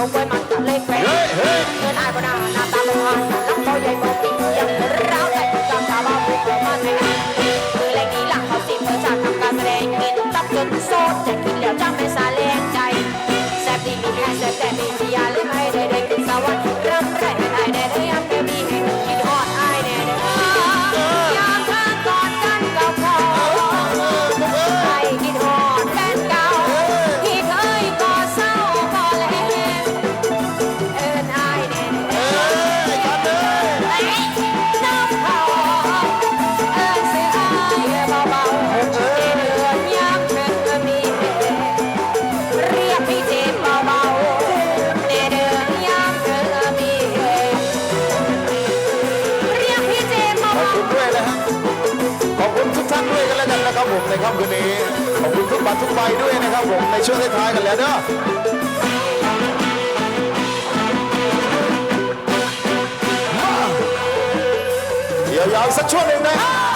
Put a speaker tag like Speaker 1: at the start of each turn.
Speaker 1: เฮ้ย
Speaker 2: เงินอายบ่นาหน้าตาบ่ผ่านลำโตใหญ่บ่ปียังร้าวแต่จำตาบ้าบุกมาแทนมือแรงนี้หลังเขาสิเมื่อจากทำการแสดงกินตับจนโซดจะกินแล้วจำไม่สาแรงใจแซ่บดีมีแค่แซ่บแต่มีเสียหรือไม่ แล้
Speaker 1: วกันนะครับผมในค่ำคืนนี้ขอบคุณทุกบัตรทุกใบด้วยนะครับผมในช่วงท้ายๆกันแล้วเด้อมายาวสักช่วงหนึ่งนะ